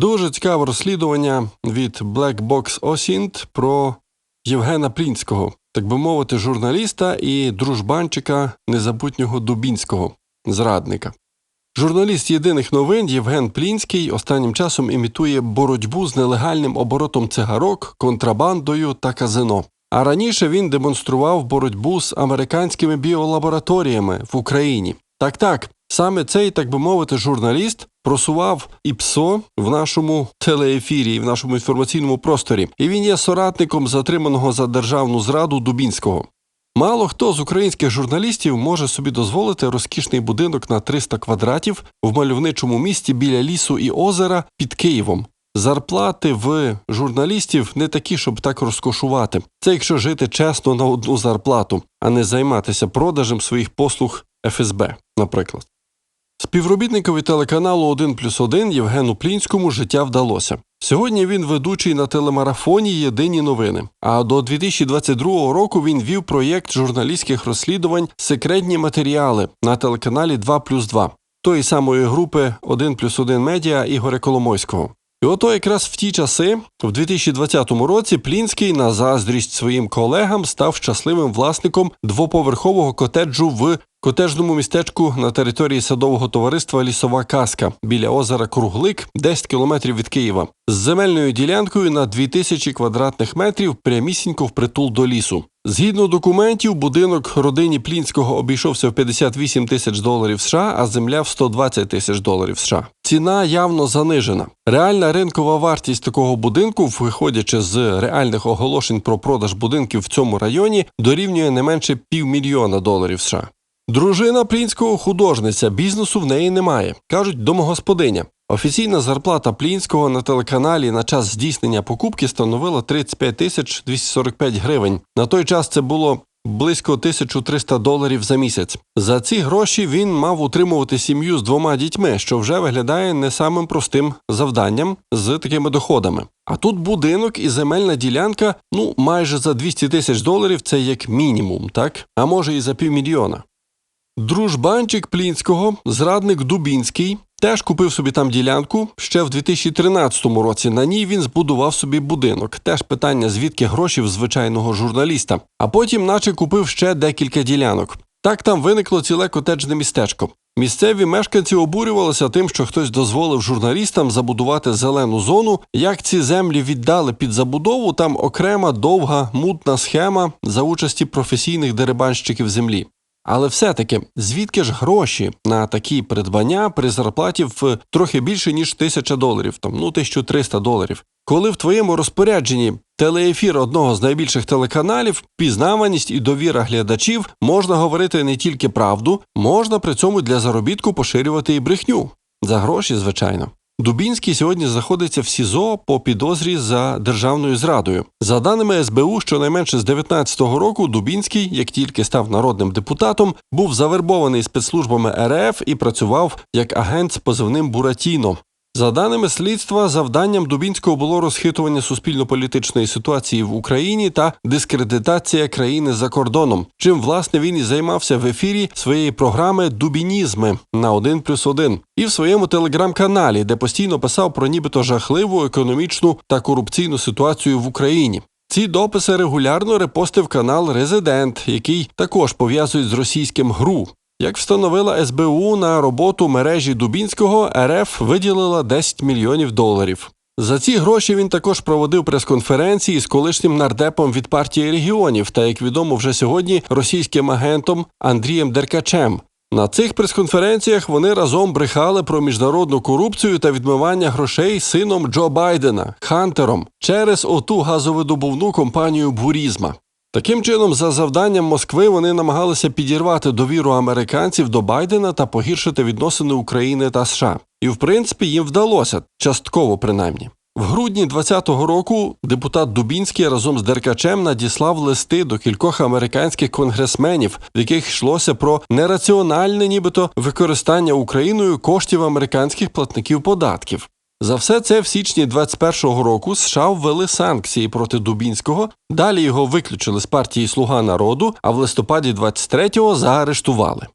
Дуже цікаве розслідування від Black Box Osint про Євгена Плінського, так би мовити, журналіста і дружбанчика незабутнього Дубінського, зрадника. Журналіст єдиних новин Євген Плінський останнім часом імітує боротьбу з нелегальним оборотом цигарок, контрабандою та казино. А раніше він демонстрував боротьбу з американськими біолабораторіями в Україні. Так, так, саме цей, так би мовити, журналіст просував ІПСО в нашому телеефірі, в нашому інформаційному просторі, і він є соратником затриманого за державну зраду Дубінського. Мало хто з українських журналістів може собі дозволити розкішний будинок на 300 квадратів в мальовничому місті біля лісу і озера під Києвом. Зарплати в журналістів не такі, щоб так розкошувати. Це якщо жити чесно на одну зарплату, а не займатися продажем своїх послуг ФСБ, наприклад. Співробітникові телеканалу 1 плюс 1 Євгену Плінському життя вдалося. Сьогодні він ведучий на телемарафоні Єдині новини. А до 2022 року він вів проєкт журналістських розслідувань Секретні матеріали на телеканалі 2 плюс 2 тої самої групи 1 плюс 1 медіа Ігоря Коломойського. І ото якраз в ті часи, в 2020 році, Плінський на заздрість своїм колегам став щасливим власником двоповерхового котеджу в котежному містечку на території садового товариства Лісова Казка біля озера Круглик, 10 кілометрів від Києва, з земельною ділянкою на 2000 квадратних метрів прямісінько впритул до лісу. Згідно документів, будинок родині Плінського обійшовся в 58 тисяч доларів США, а земля в 120 тисяч доларів США. Ціна явно занижена. Реальна ринкова вартість такого будинку, виходячи з реальних оголошень про продаж будинків в цьому районі, дорівнює не менше півмільйона доларів США. Дружина Плінського художниця, бізнесу в неї немає. кажуть, домогосподиня. Офіційна зарплата Плінського на телеканалі на час здійснення покупки становила 35 тисяч 245 гривень. На той час це було близько 1300 доларів за місяць. За ці гроші він мав утримувати сім'ю з двома дітьми, що вже виглядає не самим простим завданням з такими доходами. А тут будинок і земельна ділянка, ну майже за 200 тисяч доларів це як мінімум, так? А може і за півмільйона. Дружбанчик Плінського, зрадник Дубінський, теж купив собі там ділянку ще в 2013 році. На ній він збудував собі будинок. Теж питання, звідки гроші в звичайного журналіста. А потім, наче купив ще декілька ділянок. Так там виникло ціле котеджне містечко. Місцеві мешканці обурювалися тим, що хтось дозволив журналістам забудувати зелену зону. Як ці землі віддали під забудову, там окрема довга мутна схема за участі професійних дерибанщиків землі. Але все-таки звідки ж гроші на такі придбання при зарплаті в трохи більше ніж тисяча доларів, там ну 1300 доларів. Коли в твоєму розпорядженні телеефір одного з найбільших телеканалів, пізнаваність і довіра глядачів можна говорити не тільки правду, можна при цьому для заробітку поширювати і брехню за гроші, звичайно. Дубінський сьогодні знаходиться в СІЗО по підозрі за державною зрадою. За даними СБУ, щонайменше з 19-го року Дубінський, як тільки став народним депутатом, був завербований спецслужбами РФ і працював як агент з позивним Буратіно. За даними слідства, завданням Дубінського було розхитування суспільно-політичної ситуації в Україні та дискредитація країни за кордоном. Чим власне він і займався в ефірі своєї програми Дубінізми на 1 плюс 1 і в своєму телеграм-каналі, де постійно писав про нібито жахливу економічну та корупційну ситуацію в Україні. Ці дописи регулярно репостив канал Резидент, який також пов'язують з російським ГРУ. Як встановила СБУ на роботу мережі Дубінського, РФ виділила 10 мільйонів доларів. За ці гроші він також проводив прес-конференції з колишнім нардепом від партії регіонів та, як відомо, вже сьогодні російським агентом Андрієм Деркачем. На цих прес-конференціях вони разом брехали про міжнародну корупцію та відмивання грошей сином Джо Байдена Хантером через оту газовидобувну компанію Бурізма. Таким чином, за завданням Москви вони намагалися підірвати довіру американців до Байдена та погіршити відносини України та США. І в принципі їм вдалося, частково принаймні. В грудні 2020 року депутат Дубінський разом з Деркачем надіслав листи до кількох американських конгресменів, в яких йшлося про нераціональне, нібито використання Україною коштів американських платників податків. За все це в січні 21-го року США ввели санкції проти Дубінського. Далі його виключили з партії Слуга народу, а в листопаді 23-го заарештували.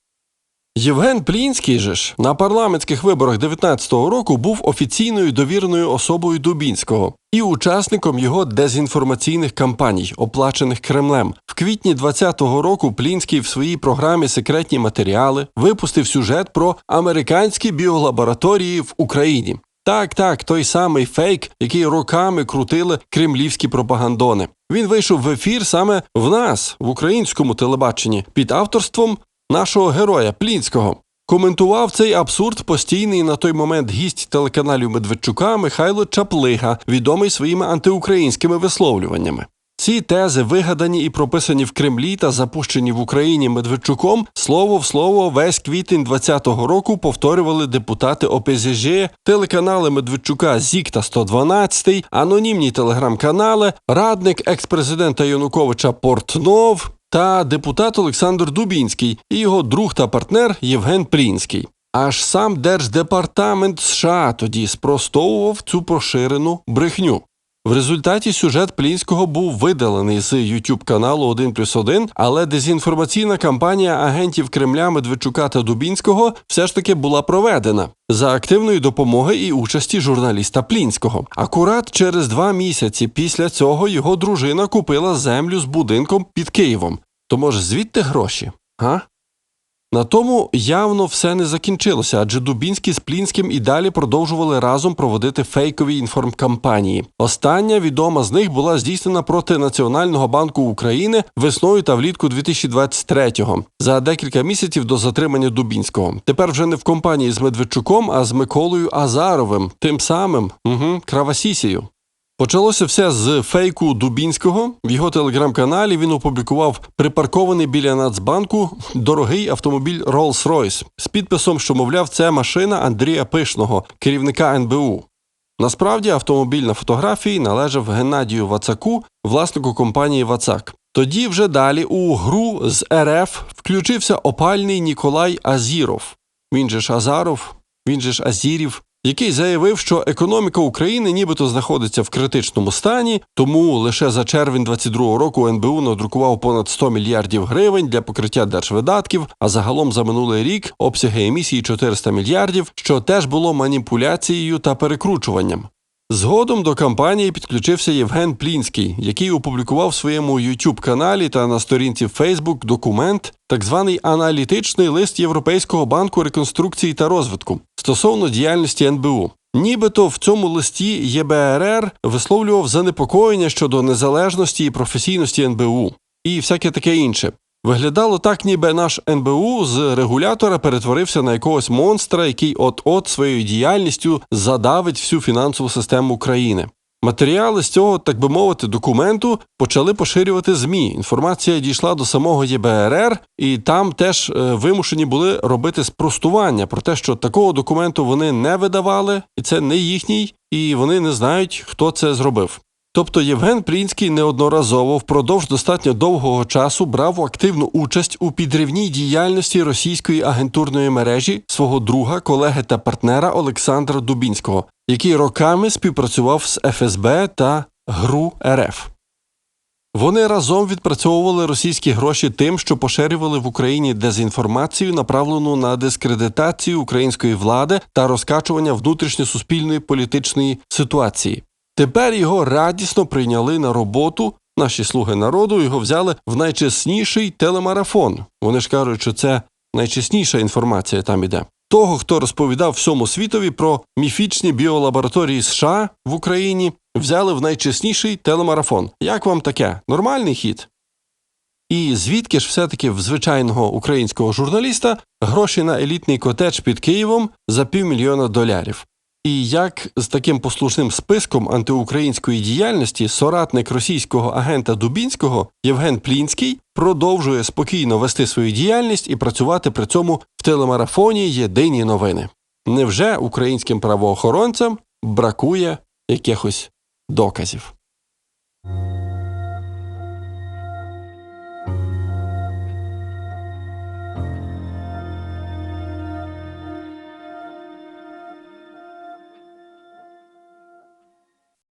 Євген Плінський же ж на парламентських виборах 19-го року був офіційною довіреною особою Дубінського і учасником його дезінформаційних кампаній, оплачених Кремлем. В квітні 20-го року Плінський в своїй програмі Секретні матеріали випустив сюжет про американські біолабораторії в Україні. Так, так, той самий фейк, який роками крутили кремлівські пропагандони. Він вийшов в ефір саме в нас, в українському телебаченні, під авторством нашого героя Плінського. Коментував цей абсурд постійний на той момент гість телеканалів Медведчука Михайло Чаплига, відомий своїми антиукраїнськими висловлюваннями. Ці тези вигадані і прописані в Кремлі та запущені в Україні Медведчуком, слово в слово весь квітень 20-го року повторювали депутати ОПЗЖ, телеканали Медведчука ЗІК та 112, анонімні телеграм-канали, радник екс-президента Януковича Портнов та депутат Олександр Дубінський і його друг та партнер Євген Плінський. Аж сам Держдепартамент США тоді спростовував цю поширену брехню. В результаті сюжет Плінського був видалений з YouTube каналу 1 плюс 1, але дезінформаційна кампанія агентів Кремля Медведчука та Дубінського все ж таки була проведена за активної допомоги і участі журналіста Плінського. Акурат через два місяці після цього його дружина купила землю з будинком під Києвом. То може звідти гроші? Га? На тому явно все не закінчилося, адже Дубінський з Плінським і далі продовжували разом проводити фейкові інформкампанії. Остання відома з них була здійснена проти Національного банку України весною та влітку 2023-го, за декілька місяців до затримання Дубінського. Тепер вже не в компанії з Медведчуком, а з Миколою Азаровим, тим самим угу, Кравасісію. Почалося все з фейку Дубінського. В його телеграм-каналі він опублікував припаркований біля Нацбанку дорогий автомобіль Rolls-Royce з підписом, що, мовляв, це машина Андрія Пишного, керівника НБУ. Насправді автомобіль на фотографії належав Геннадію Вацаку, власнику компанії Вацак. Тоді вже далі у гру з РФ включився опальний Ніколай Азіров. Він же ж Азаров, він же ж Азірів, який заявив, що економіка України нібито знаходиться в критичному стані, тому лише за червень 22-го року НБУ надрукував понад 100 мільярдів гривень для покриття держвидатків, а загалом за минулий рік обсяги емісії 400 мільярдів, що теж було маніпуляцією та перекручуванням. Згодом до кампанії підключився Євген Плінський, який опублікував в своєму youtube каналі та на сторінці Facebook документ, так званий аналітичний лист Європейського банку реконструкції та розвитку стосовно діяльності НБУ. Нібито в цьому листі ЄБРР висловлював занепокоєння щодо незалежності і професійності НБУ і всяке таке інше. Виглядало так, ніби наш НБУ з регулятора перетворився на якогось монстра, який от-от своєю діяльністю задавить всю фінансову систему України. Матеріали з цього, так би мовити, документу почали поширювати ЗМІ. Інформація дійшла до самого ЄБРР, і там теж е, вимушені були робити спростування про те, що такого документу вони не видавали, і це не їхній, і вони не знають, хто це зробив. Тобто Євген Плінський неодноразово впродовж достатньо довгого часу брав активну участь у підривній діяльності російської агентурної мережі свого друга, колеги та партнера Олександра Дубінського, який роками співпрацював з ФСБ та ГРУ РФ. Вони разом відпрацьовували російські гроші тим, що поширювали в Україні дезінформацію, направлену на дискредитацію української влади та розкачування внутрішньосуспільної політичної ситуації. Тепер його радісно прийняли на роботу. Наші слуги народу його взяли в найчесніший телемарафон. Вони ж кажуть, що це найчесніша інформація там іде. Того, хто розповідав всьому світові про міфічні біолабораторії США в Україні, взяли в найчесніший телемарафон. Як вам таке? Нормальний хід? І звідки ж все-таки в звичайного українського журналіста гроші на елітний котедж під Києвом за півмільйона долярів? І як з таким послушним списком антиукраїнської діяльності соратник російського агента Дубінського Євген Плінський продовжує спокійно вести свою діяльність і працювати при цьому в телемарафоні Єдині новини? Невже українським правоохоронцям бракує якихось доказів?